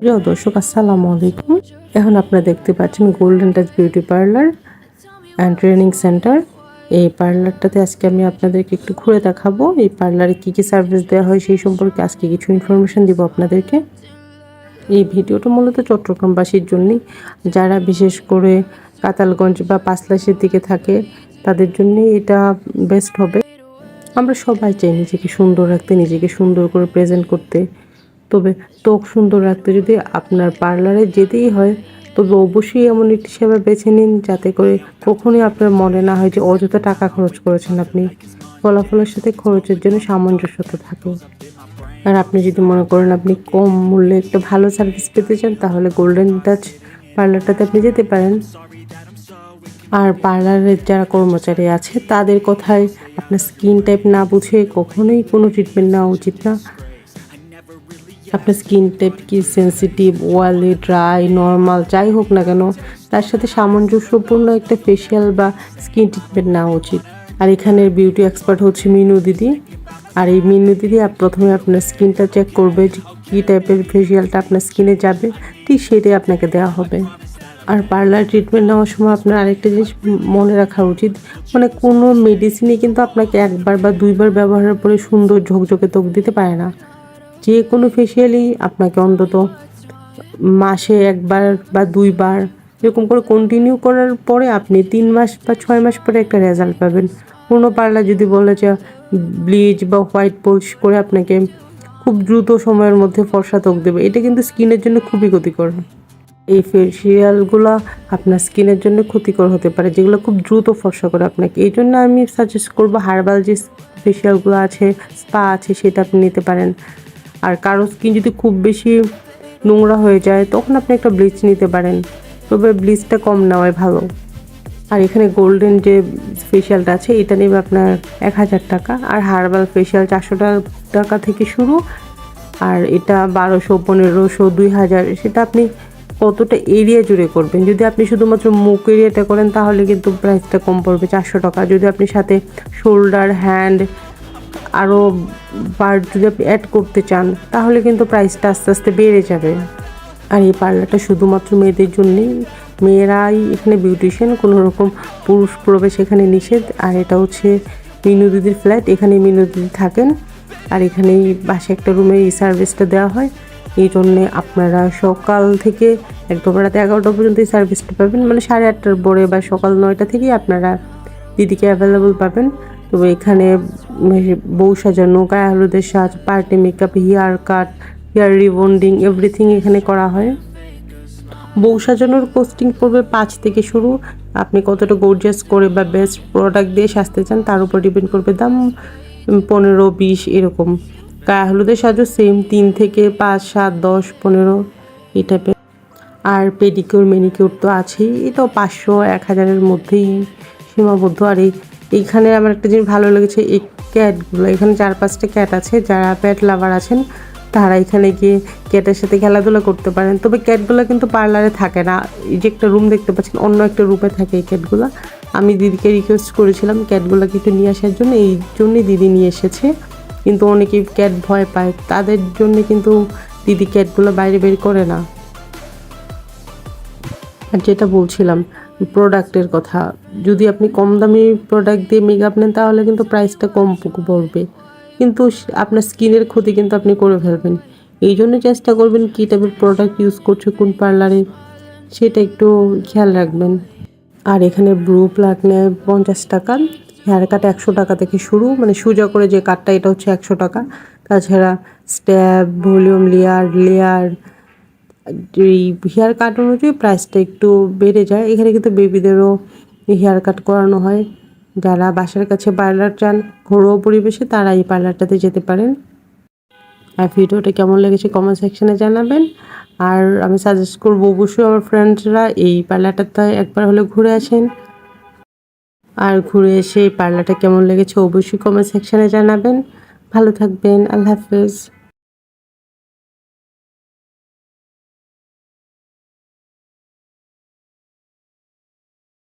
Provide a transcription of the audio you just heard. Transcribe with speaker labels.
Speaker 1: প্রিয় দর্শক, আসসালামু আলাইকুম। এখন আপনারা দেখতে পাচ্ছেন golden touch beauty parlour and training centre এই পার্লারটাতে আজকে আমি আপনাদেরকে একটু ঘুরে দেখাবো। এই পার্লারে কী কী সার্ভিস দেওয়া হয় সেই সম্পর্কে আজকে কিছু ইনফরমেশন দিব আপনাদেরকে। এই ভিডিওটা মূলত চট্টগ্রামবাসীর জন্যই। যারা বিশেষ করে কাতালগঞ্জ বা পাঁচলাশের দিকে থাকে, তাদের জন্য এটা বেস্ট হবে। আমরা সবাই চাই নিজেকে সুন্দর রাখতে, নিজেকে সুন্দর করে প্রেজেন্ট করতে। তবে ত্বক সুন্দর রাখতে যদি আপনার পার্লারে যেতেই হয়, তবে অবশ্যই এমন একটি সেবা বেছে নিন যাতে করে কখনোই আপনার মনে না হয় যে অযথা টাকা খরচ করেছেন আপনি। ফলাফলের সাথে খরচের জন্য সামঞ্জস্যতা থাকে। আর আপনি যদি মনে করেন আপনি কম মূল্যে একটা ভালো সার্ভিস পেতে চান, তাহলে গোল্ডেন টাচ পার্লারটাতে আপনি যেতে পারেন। আর পার্লারের যারা কর্মচারী আছে, তাদের কথায় আপনার স্কিন টাইপ না বুঝে কখনোই কোনো ট্রিটমেন্ট নেওয়া উচিত না। আপনার স্কিন টাইপ কি সেন্সিটিভ ওয়ালি ড্রাই নর্মাল যাই হোক না কেন, তার সাথে সামঞ্জস্যপূর্ণ একটা ফেসিয়াল বা স্কিন ট্রিটমেন্ট নেওয়া উচিত। আর এখানের বিউটি এক্সপার্ট হচ্ছে মিনু দিদি। আর এই মিনু দিদি প্রথমে আপনার স্কিনটা চেক করবে যে কী টাইপের ফেসিয়ালটা আপনার স্কিনে যাবে, ঠিক সেটাই আপনাকে দেওয়া হবে। আর পার্লার ট্রিটমেন্ট নেওয়ার সময় আপনার আরেকটা জিনিস মনে রাখা উচিত মানে কোনো মেডিসিনই কিন্তু আপনাকে একবার বা দুইবার ব্যবহারের পরে সুন্দর ঝকঝকে ত্বক দিতে পারে না। যে কোনো ফেসিয়ালই আপনাকে অন্তত মাসে একবার বা দুইবার এরকম করে কন্টিনিউ করার পরে আপনি তিন মাস বা ছয় মাস পরে একটা রেজাল্ট পাবেন। কোনো পার্লার যদি বলে যে ব্লিচ বা হোয়াইট পোলিশ করে আপনাকে খুব দ্রুত সময়ের মধ্যে ফর্সা ত্বক দেবে, এটা কিন্তু স্কিনের জন্য খুবই ক্ষতিকর। এই ফেসিয়ালগুলো আপনার স্কিনের জন্য ক্ষতিকর হতে পারে, যেগুলো খুব দ্রুত ফর্সা করে আপনাকে। এই জন্য আমি সাজেস্ট করব হার্বাল যে ফেসিয়ালগুলো আছে স্পা আছে, সেটা আপনি নিতে পারেন। আর কারও স্কিন যদি খুব বেশি নোংরা হয়ে যায়, তখন আপনি একটা ব্লিচ নিতে পারেন। তবে ব্লিচটা কম নেওয়াই ভালো। আর এখানে গোল্ডেন যে ফেসিয়ালটা আছে, এটা নেবে আপনার এক হাজার টাকা। আর হার্বাল ফেসিয়াল চারশো টাকা থেকে শুরু। আর এটা বারোশো, পনেরোশো, দুই হাজার, সেটা আপনি কতটা এরিয়া জুড়ে করবেন? যদি আপনি শুধুমাত্র মুখ এরিয়াটা করেন, তাহলে কিন্তু প্রাইসটা কম পড়বে চারশো টাকা। যদি আপনি সাথে শোল্ডার হ্যান্ড আরও বার যদি অ্যাড করতে চান, তাহলে কিন্তু প্রাইসটা আস্তে আস্তে বেড়ে যাবে। আর এই পার্লারটা শুধুমাত্র মেয়েদের জন্যেই, মেয়েরাই এখানে বিউটিশিয়ান কোনো রকম পুরুষ প্রবেশ এখানে নিষেধ। আর এটা হচ্ছে মিনু দিদির ফ্ল্যাট এখানে মিনু দিদি থাকেন। আর এখানেই বাসে একটা রুমে এই সার্ভিসটা দেওয়া হয়। এই জন্যে আপনারা সকাল থেকে একদম রাতে এগারোটা পর্যন্ত এই সার্ভিসটা পাবেন। মানে সাড়ে আটটার পরে বা সকাল নয়টা থেকেই আপনারা দিদিকে অ্যাভেলেবল পাবেন। তবে এখানে বউ সাজানো, গায়ে হলুদের সাজ party makeup hair cut hair rebonding everything এখানে করা হয়। বউ সাজানোর পোস্টিং পড়বে পাঁচ থেকে শুরু। আপনি কতটা গর্জিয়াস করে বা বেস্ট প্রোডাক্ট দিয়ে সাজতে চান, তার উপর ডিপেন্ড করবে দাম। পনেরো, বিশ, এরকম। গায়ে হলুদের সাজও সেম তিন থেকে পাঁচ, সাত, দশ, পনেরো, এই টাইপের আর পেডিকিউর মেনিকিউর তো আছেই এটাও পাঁচশো, এক হাজারের মধ্যেই সীমাবদ্ধ। আর এই এইখানে আমার একটা জিনিস ভালো লেগেছে, এই ক্যাটগুলো। এখানে চার পাঁচটা ক্যাট আছে, যারা প্যাট লাভার আছেন, তারা এখানে গিয়ে ক্যাটের সাথে খেলাধুলা করতে পারেন। তবে ক্যাটগুলো কিন্তু পার্লারে থাকে না। এই যে একটা রুম দেখতে পাচ্ছেন, অন্য একটা রুমে থাকে এই ক্যাটগুলো। আমি দিদিকে রিকোয়েস্ট করেছিলাম ক্যাটগুলোকে একটু নিয়ে আসার জন্য, এই জন্যই দিদি নিয়ে এসেছে। কিন্তু অনেকেই ক্যাট ভয় পায়। তাদের জন্য কিন্তু দিদি ক্যাটগুলো বাইরে বের করে না। আর যেটা বলছিলাম প্রোডাক্টের কথা। যদি আপনি কম দামি প্রোডাক্ট দিয়ে মেকআপ নেন, তাহলে কিন্তু প্রাইসটা কম পড়বে। কিন্তু আপনার স্কিনের ক্ষতি কিন্তু আপনি করে ফেলবেন। এই জন্য চেষ্টা করবেন কী টাইপের প্রোডাক্ট ইউজ করছে, কোন পার্লারে সেটা একটু খেয়াল রাখবেন। আর এখানে ব্রু প্লাক নেয় পঞ্চাশ টাকা হেয়ার কাট একশো টাকা থেকে শুরু মানে সোজা করে যে কাটটা এটা হচ্ছে একশো টাকা। তাছাড়া step volume layer layer hair cut অনুযায়ী প্রাইসটা একটু বেড়ে যায়। এখানে কিন্তু বেবিদেরও হেয়ার কাট করানো হয়। যারা বাসার কাছে পার্লার চান, ঘরোয়া পরিবেশে তারা এই পার্লারটাতে যেতে পারেন। আর ভিডিওটা কেমন লেগেছে কমেন্ট সেকশানে জানাবেন। আর আমি সাজেস্ট করব অবশ্যই আমার ফ্রেন্ডসরা এই পার্লারটাতে একবার হলে ঘুরে আসেন। আর ঘুরে এসে এই পার্লারটা কেমন লেগেছে অবশ্যই কমেন্ট সেকশানে জানাবেন। ভালো থাকবেন। আল্লাহ হাফেজ।